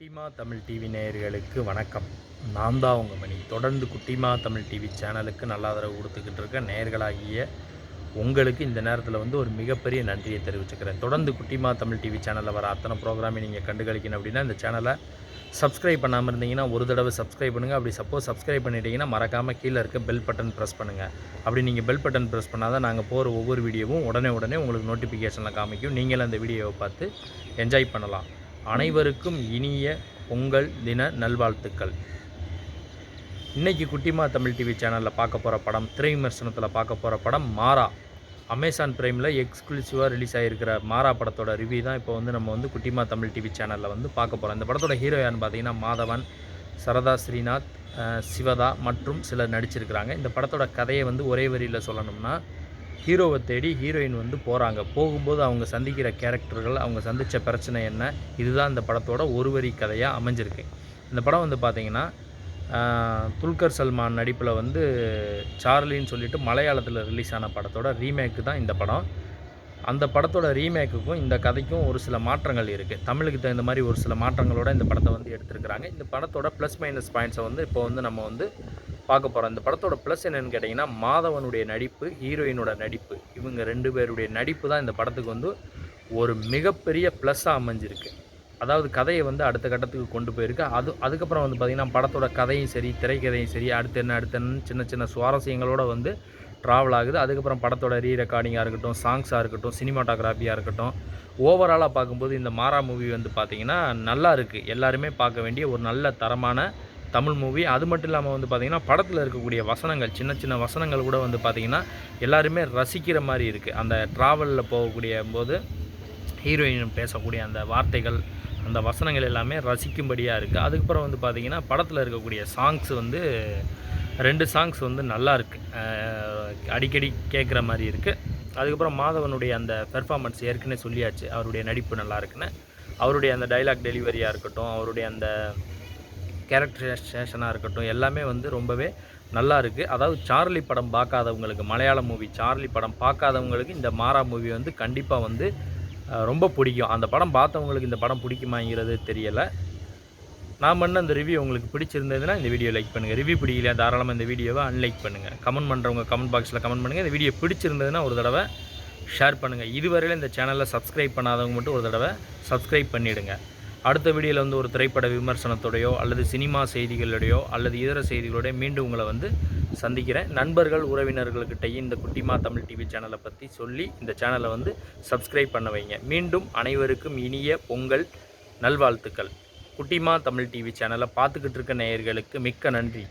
குட்டிமா தமிழ் டிவி நேயர்களுக்கு வணக்கம். நான் தான் உங்கள் மணி. தொடர்ந்து குட்டிமா தமிழ் டிவி சேனலுக்கு நல்ல ஆதரவு கொடுத்துக்கிட்டு இருக்க நேயர்களாகிய உங்களுக்கு இந்த நேரத்தில் வந்து ஒரு மிகப்பெரிய நன்றியை தெரிவிச்சுக்கிறேன். தொடர்ந்து குட்டிமா தமிழ் டிவி சேனலில் வர அத்தனை ப்ரோக்ராமே நீங்கள் கண்டுகளிக்கணும் அப்படின்னா இந்த சேனலை சப்ஸ்கிரைப் பண்ணாமல் இருந்தீங்கன்னா ஒரு தடவை சப்ஸ்கிரைப் பண்ணுங்கள் அப்படி சப்போஸ் சப்ஸ்கிரைப் பண்ணிட்டீங்கன்னா மறக்காமல் கீழே இருக்க பெல் பட்டன் ப்ரெஸ் பண்ணுங்கள் அப்படி நீங்கள் பெல் பட்டன் ப்ரெஸ் பண்ணால் தான் நாங்கள் போகிற ஒவ்வொரு வீடியோவும் உடனே உடனே உங்களுக்கு நோட்டிஃபிகேஷனில் காமிக்கும். நீங்களும் அந்த வீடியோவை பார்த்து என்ஜாய் பண்ணலாம். அனைவருக்கும் இனிய பொங்கல் தின நல்வாழ்த்துக்கள். இன்றைக்கி குட்டிமா தமிழ் டிவி சேனலில் பார்க்க போகிற படம் திரை விமர்சனத்தில் பார்க்க போகிற படம் மாறா. அமேசான் பிரைமில் எக்ஸ்க்ளூசிவாக ரிலீஸ் ஆகிருக்கிற மாறா படத்தோட ரிவ்யூ தான் இப்போ வந்து நம்ம வந்து குட்டிமா தமிழ் டிவி சேனலில் வந்து பார்க்க போகிறோம் இந்த படத்தோட ஹீரோ யாருன்னு பார்த்தீங்கன்னா மாதவன் சரதா ஸ்ரீநாத் சிவதா மற்றும் சிலர் நடிச்சிருக்கிறாங்க. இந்த படத்தோட கதையை வந்து ஒரே வரியில் சொல்லணும்னா ஹீரோவை தேடி ஹீரோயின் வந்து போகிறாங்க போகும்போது அவங்க சந்திக்கிற கேரக்டர்கள் அவங்க சந்தித்த பிரச்சனை என்ன இதுதான் இந்த படத்தோட ஒரு வரி கதையாக அமைஞ்சிருக்கு. இந்த படம் வந்து பார்த்திங்கன்னா துல்கர் சல்மான் நடிப்பில் வந்து சார்லின்னு சொல்லிட்டு மலையாளத்தில் ரிலீஸ் ஆன படத்தோட ரீமேக்கு தான் இந்த படம். அந்த படத்தோட ரீமேக்குக்கும் இந்த கதைக்கும் ஒரு சில மாற்றங்கள் இருக்குது தமிழுக்கு தகுந்த மாதிரி ஒரு சில மாற்றங்களோட இந்த படத்தை வந்து எடுத்திருக்கிறாங்க. இந்த படத்தோட ப்ளஸ் மைனஸ் பாயிண்ட்ஸை வந்து இப்போ வந்து நம்ம வந்து பார்க்க போகிறோம் இந்த படத்தோட ப்ளஸ் என்னென்னு கேட்டிங்கன்னா மாதவனுடைய நடிப்பு ஹீரோயினோட நடிப்பு. இவங்க ரெண்டு பேருடைய நடிப்பு தான் இந்த படத்துக்கு வந்து ஒரு மிகப்பெரிய ப்ளஸ்ஸாக அமைஞ்சிருக்கு. அதாவது கதையை வந்து அடுத்த கட்டத்துக்கு கொண்டு போயிருக்கு. அது அதுக்கப்புறம் வந்து பார்த்திங்கன்னா படத்தோட கதையும் சரி திரைக்கதையும் சரி அடுத்து என்ன அடுத்த சின்ன சின்ன சுவாரஸ்யங்களோட வந்து ட்ராவல் ஆகுது. அதுக்கப்புறம் படத்தோட ரீ ரெக்கார்டிங்காக இருக்கட்டும் சாங்ஸாக இருக்கட்டும் சினிமாட்டோகிராஃபியாக இருக்கட்டும் ஓவராலாக பார்க்கும்போது இந்த மாறா மூவி வந்து பார்த்திங்கன்னா நல்லா இருக்குது எல்லாருமே பார்க்க வேண்டிய ஒரு நல்ல தரமான தமிழ் மூவி அது மட்டும் இல்லாமல் வந்து பார்த்திங்கன்னா படத்தில் இருக்கக்கூடிய வசனங்கள் சின்ன சின்ன வசனங்கள் கூட வந்து பார்த்திங்கன்னா எல்லாருமே ரசிக்கிற மாதிரி இருக்குது அந்த ட்ராவலில் போகக்கூடிய போது ஹீரோயின் பேசக்கூடிய அந்த வார்த்தைகள் அந்த வசனங்கள் எல்லாமே ரசிக்கும்படியாக இருக்குது அதுக்கப்புறம் வந்து பார்த்திங்கன்னா படத்தில் இருக்கக்கூடிய சாங்ஸ் வந்து ரெண்டு சாங்ஸ் வந்து நல்லாயிருக்கு அடிக்கடி கேட்குற மாதிரி இருக்குது அதுக்கப்புறம் மாதவனுடைய அந்த பெர்ஃபார்மன்ஸ் ஏற்கனவே சொல்லியாச்சு. அவருடைய நடிப்பு நல்லா இருக்குன்னு. அவருடைய அந்த டைலாக் டெலிவரியாக இருக்கட்டும் அவருடைய அந்த கேரக்டரைசேஷனாக இருக்கட்டும் எல்லாமே வந்து ரொம்பவே நல்லா இருக்குது அதாவது சார்லி படம் பார்க்காதவங்களுக்கு மலையாள மூவி சார்லி படம் பார்க்காதவங்களுக்கு இந்த மாறா மூவி வந்து கண்டிப்பாக வந்து ரொம்ப பிடிக்கும். அந்த படம் பார்த்தவங்களுக்கு இந்த படம் பிடிக்குமாங்கிறது தெரியலை. நான் பண்ண அந்த ரிவ்யூ உங்களுக்கு பிடிச்சிருந்ததுன்னா இந்த வீடியோ லைக் பண்ணுங்கள் ரிவ்யூ பிடிக்கலையா தாராளமாக இந்த வீடியோவை அன்லைக் பண்ணுங்கள் கமெண்ட் பண்ணுறவங்க கமெண்ட் பாக்ஸில் கமெண்ட் பண்ணுங்கள் இந்த வீடியோ பிடிச்சிருந்ததுன்னா ஒரு தடவை ஷேர் பண்ணுங்கள் இதுவரையில் இந்த சேனலில் சப்ஸ்கிரைப் பண்ணாதவங்க மட்டும் ஒரு தடவை சப்ஸ்கிரைப் பண்ணிவிடுங்க அடுத்த வீடியோவில் வந்து ஒரு திரைப்பட விமர்சனத்தோடையோ அல்லது சினிமா செய்திகளோடையோ அல்லது இதர செய்திகளோடய மீண்டும் உங்களை வந்து சந்திக்கிறேன். நண்பர்கள் உறவினர்கள்கிட்டையும் இந்த குட்டிமா தமிழ் டிவி சேனலை பற்றி சொல்லி இந்த சேனலை வந்து சப்ஸ்கிரைப் பண்ண வைங்க. மீண்டும் அனைவருக்கும் இனிய பொங்கல் நல்வாழ்த்துக்கள். குட்டிமா தமிழ் டிவி சேனலை பார்த்துக்கிட்டு இருக்க நேயர்களுக்கு மிக்க நன்றி.